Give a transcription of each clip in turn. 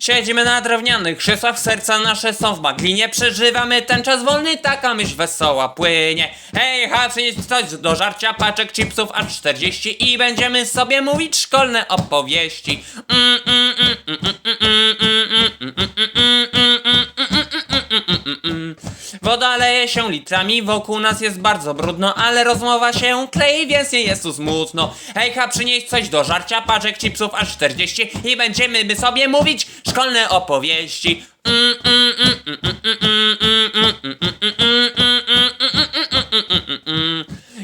Siedzimy na drewnianych krzesłach, serca nasze są w maglinie Przeżywamy ten czas wolny, taka myśl wesoła płynie. Hej, ha, przynieś coś do żarcia, paczek chipsów aż 40 I będziemy sobie mówić szkolne opowieści. Mm, mm, Woda leje się litrami, wokół nas jest bardzo brudno, ale rozmowa się klei, więc nie jest tu smutno. Hejka, przynieś coś do żarcia, paczek chipsów aż 40 i będziemy by sobie mówić szkolne opowieści. Mm, mm, mm, mm, mm,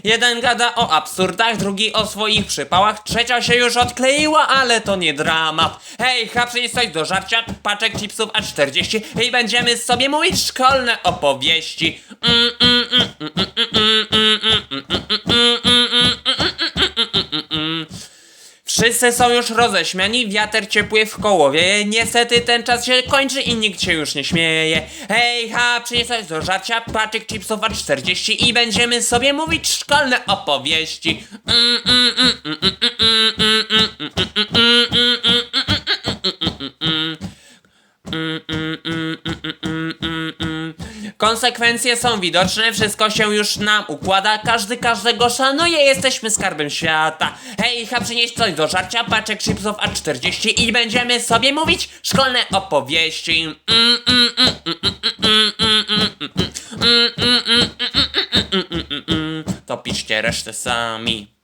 Jeden gada o absurdach, drugi o swoich przypałach, trzecia się już odkleiła, ale to nie dramat. Hej, ha, przynieś coś do żarcia, paczek chipsów a 40 i będziemy sobie mówić szkolne opowieści. Mm, mm, mm, mm, Wszyscy są już roześmiani, wiatr ciepły w koło wieje. Niestety ten czas się kończy i nikt się już nie śmieje. Hej, ha, przynieś coś do żarcia, paczek chipsów a 40 i będziemy sobie mówić szkolne opowieści. Mm, mm, mm, Konsekwencje są widoczne, wszystko się już nam układa, każdy każdego szanuje, jesteśmy skarbem świata. Hej, ha, przynieś coś do żarcia, paczek chipsów a 40 i będziemy sobie mówić szkolne opowieści. Mm, mm, mm, mm, mm, mm, mm, mm, mm, mm, mm, mm, mm, mm, mm, mm, mm, mm. To piszcie resztę sami.